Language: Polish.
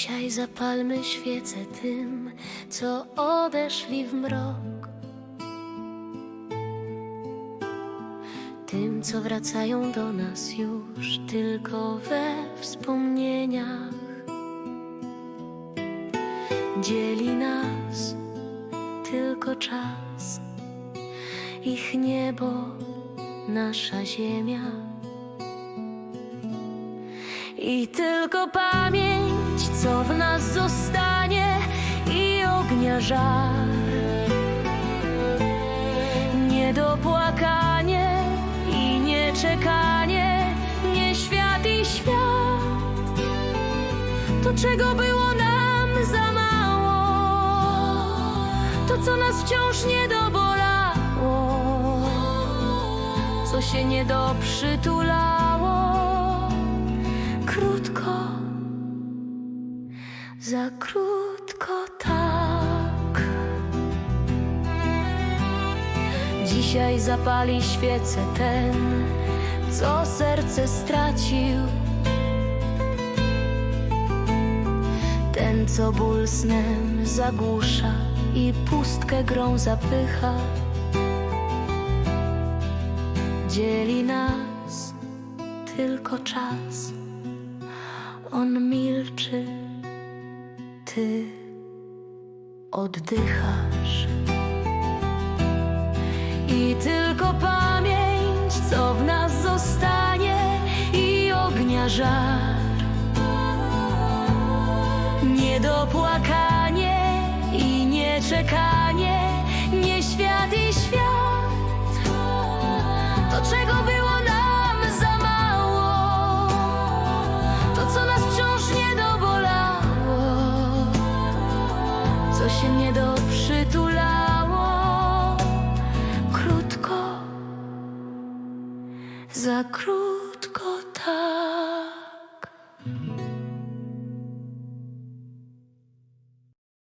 Dzisiaj zapalmy świecę tym, co odeszli w mrok. Tym, co wracają do nas już tylko we wspomnieniach. Dzieli nas tylko czas, ich niebo, nasza ziemia. I tylko pamięć, żar. Niedopłakanie i nieczekanie, nie świat i świat. To czego było nam za mało, to co nas wciąż nie dobolało, co się nie doprzytulało krótko, za krótko tak. Dzisiaj zapali świecę ten, co serce stracił. Ten, co ból snem zagłusza i pustkę grą zapycha. Dzieli nas tylko czas. On milczy, ty oddychasz. I tylko pamięć, co w nas zostanie, i ognia żar. Niedopłakanie i nieczekanie, nie świat i świat. To czego było nam za mało, to co nas wciąż nie dobolało, co się nie doprzytulało. Krótko, za krótko tak.